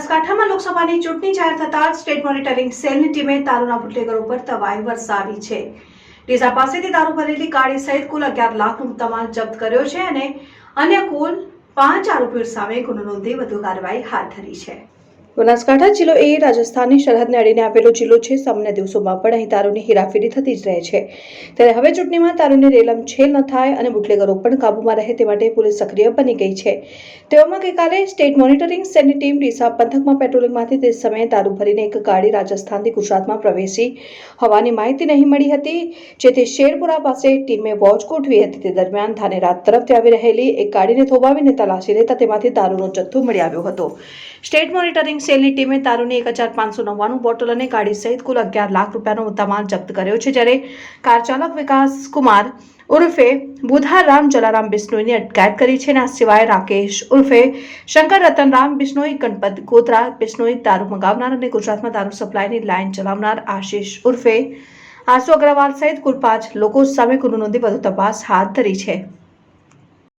બનાસકાંઠામાં લોકસભાની ચૂંટણી જાહેર થતાં સ્ટેટ મોનિટરિંગ સેલની ટીમે દારૂના બુટલેગરો પર તવાઈ વરસાવી છે. ડીસા પાસેથી દારૂ ભરેલી ગાડી સહિત કુલ અગિયાર લાખનો તમાલ જપ્ત કર્યો છે અને અન્ય કુલ પાંચ આરોપીઓ સામે ગુનો નોંધી વધુ કાર્યવાહી હાથ ધરી છે. બનાસકાંઠા જિલ્લો એ રાજસ્થાનની સરહદને અડીને આવેલો જિલ્લો છે. સામાન્ય દિવસોમાં પણ અહીં દારૂની હેરાફેરી થતી જ રહે છે. ત્યારે હવે ચૂંટણીમાં દારૂની રેલમ છેલ ન થાય અને બુટલેગરો પણ કાબૂમાં રહે તે માટે પોલીસ સક્રિય બની ગઈ છે. તેઓમાં ગઈકાલે સ્ટેટ મોનિટરિંગ સેલની ટીમ ડીસા પંથકમાં પેટ્રોલિંગમાંથી તે સમયે દારૂ ભરીને એક ગાડી રાજસ્થાનથી ગુજરાતમાં પ્રવેશી હોવાની માહિતી નહીં મળી હતી. જેથી શેરપુરા પાસે ટીમે વોચ ગોઠવી હતી. તે દરમિયાન ધાનેરા તરફથી આવી રહેલી એક ગાડીને થોભાવીને તલાશી લેતા તેમાંથી દારૂનો જથ્થો મળી આવ્યો હતો. સ્ટેટ મોનિટરિંગ સેલની ટીમે દારૂની એક હજાર પાંચસો નવ્વાણું બોટલ અને ગાડી સહિત કુલ અગિયાર લાખ રૂપિયાનો મુદ્દામાલ જપ્ત કર્યો છે, જ્યારે કાર ચાલક વિકાસ કુમાર ઉર્ફે બુધારામ જલારામ બિશ્નોઈની અટકાયત કરી છે અને આ સિવાય રાકેશ ઉર્ફે શંકર રતનરામ બિશ્નોઈ, ગણપત ગોત્રા બિશ્નોઈ દારૂ મંગાવનાર અને ગુજરાતમાં દારૂ સપ્લાયની લાઇન ચલાવનાર આશીષ ઉર્ફે આશુ અગ્રવાલ સહિત કુલ પાંચ લોકો સામે ગુનો નોંધી વધુ તપાસ હાથ ધરી છે.